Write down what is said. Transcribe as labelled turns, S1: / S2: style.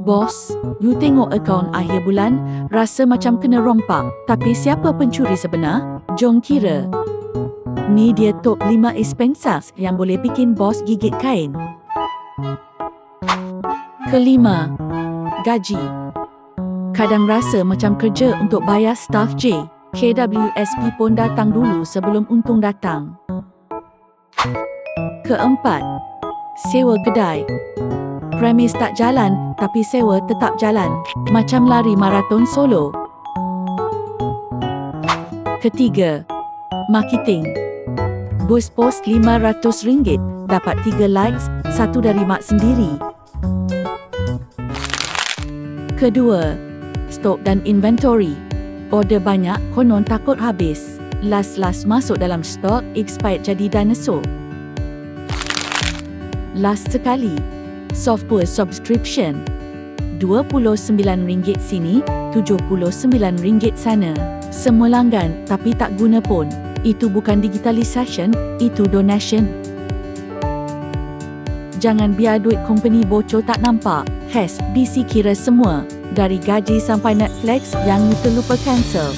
S1: Bos, you tengok akaun akhir bulan, rasa macam kena rompak. Tapi siapa pencuri sebenar? Jom kira. Ni dia top 5 expenses yang boleh bikin bos gigit kain. Kelima, gaji. Kadang rasa macam kerja untuk bayar staff J. KWSP pun datang dulu sebelum untung datang. Keempat, sewa kedai. Premis tak jalan, tapi sewa tetap jalan. Macam lari maraton solo. Ketiga, marketing. Bos post RM500, dapat 3 likes, satu dari mak sendiri. Kedua, stok dan inventory. Order banyak, konon takut habis. Last-last masuk dalam stok, expired jadi dinosaur. Last sekali, software subscription. RM29 sini, RM79 sana. Semua langgan tapi tak guna pun. Itu bukan digitalisation, itu donation. Jangan biar duit company bocor tak nampak. Has BC kira semua. Dari gaji sampai Netflix yang you terlupa cancel.